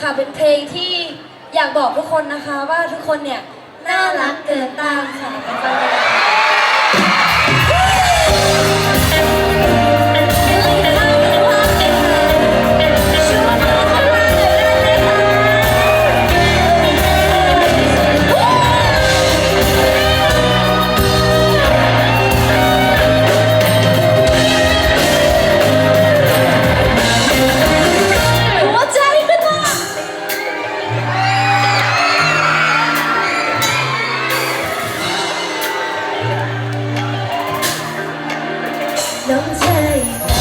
ค่ะเป็นเพลงที่อยากบอกทุกคนนะคะว่าทุกคนเนี่ยน่ารักเกินต้านค่ะ Bye.